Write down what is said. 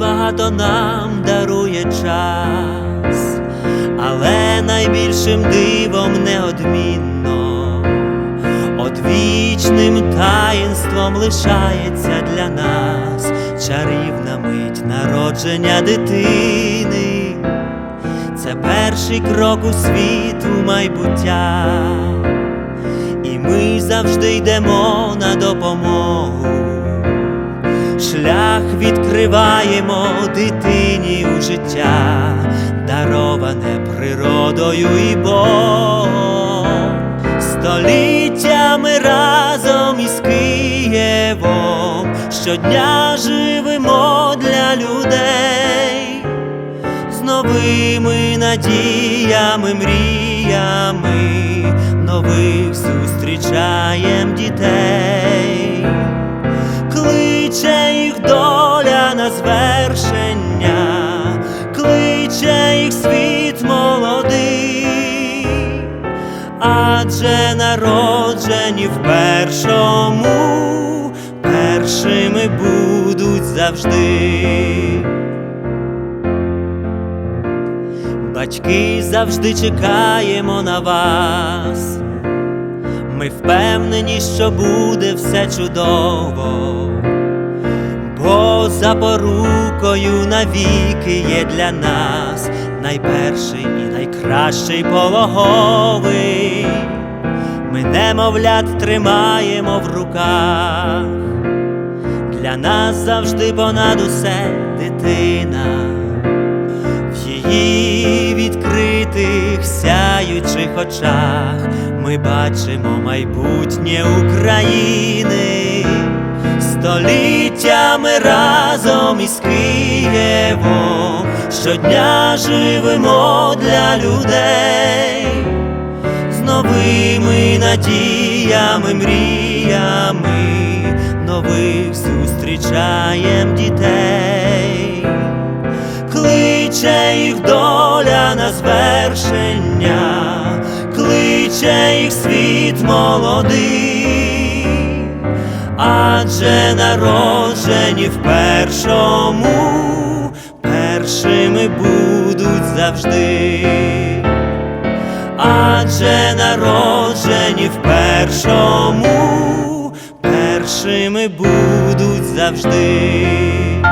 Багато нам дарує час, але найбільшим дивом неодмінно, одвічним таїнством лишається для нас чарівна мить народження дитини. Це перший крок у світ у майбуття, і ми завжди йдемо на допомогу. Шлях відкриваємо дитині у життя, дароване природою і Богом, століттями разом із Києвом щодня живемо для людей. З новими надіями, мріями, нових зустрічаєм дітей, кличе їх доля на звершення, кличе їх світ молодий, адже народжені в першому, першими будуть завжди. Батьки завжди чекаємо на вас. Ми впевнені, що буде все чудово, бо запорукою навіки є для нас найперший і найкращий пологовий. Ми немовлят тримаємо в руках. Для нас завжди понад усе дитина в її відкритих сяючих очах ми бачимо майбутнє України, століттями разом із Києвом. Щодня живемо для людей. З новими надіями, мріями, нових зустрічаєм дітей. Кличе їх доля на звершення, кличе їх світ молодий, адже народжені в першому, першими будуть завжди, адже народжені в першому, першими будуть завжди.